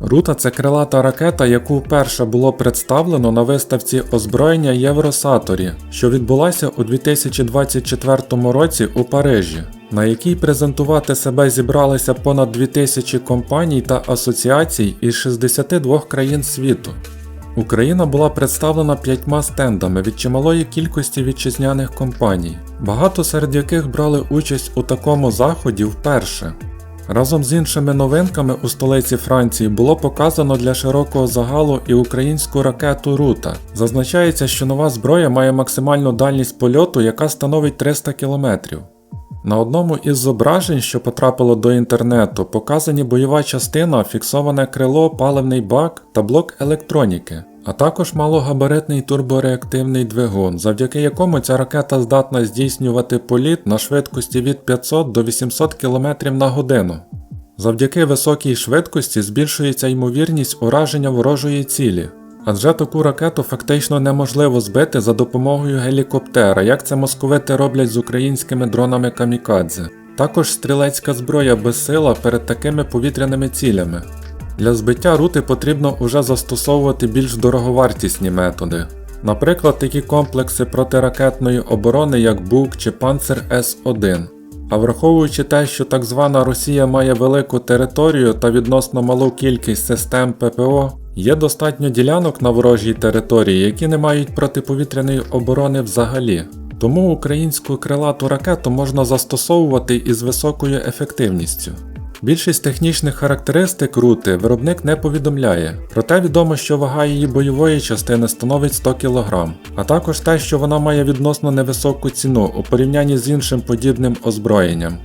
Рута це крилата ракета, яку вперше було представлено на виставці озброєння Євросаторі, що відбулася у 2024 році у Парижі, на якій презентувати себе зібралися понад 2000 компаній та асоціацій із 62 країн світу. Україна була представлена п'ятьма стендами від чималої кількості вітчизняних компаній, багато серед яких брали участь у такому заході вперше. Разом з іншими новинками у столиці Франції було показано для широкого загалу і українську ракету Рута. Зазначається, що нова зброя має максимальну дальність польоту, яка становить 300 км. На одному із зображень, що потрапило до інтернету, показані бойова частина, фіксоване крило, паливний бак та блок електроніки, а також малогабаритний турбореактивний двигун, завдяки якому ця ракета здатна здійснювати політ на швидкості від 500 до 800 км на годину. Завдяки високій швидкості збільшується ймовірність ураження ворожої цілі, адже таку ракету фактично неможливо збити за допомогою гелікоптера, як це московити роблять з українськими дронами камікадзе. Також стрілецька зброя безсила перед такими повітряними цілями. Для збиття рути потрібно вже застосовувати більш дороговартісні методи. Наприклад, такі комплекси протиракетної оборони, як БУК чи Панцер С-1. А враховуючи те, що так звана Росія має велику територію та відносно малу кількість систем ППО, є достатньо ділянок на ворожій території, які не мають протиповітряної оборони взагалі. Тому українську крилату ракету можна застосовувати із високою ефективністю. Більшість технічних характеристик рути виробник не повідомляє, проте відомо, що вага її бойової частини становить 100 кг, а також те, що вона має відносно невисоку ціну у порівнянні з іншим подібним озброєнням.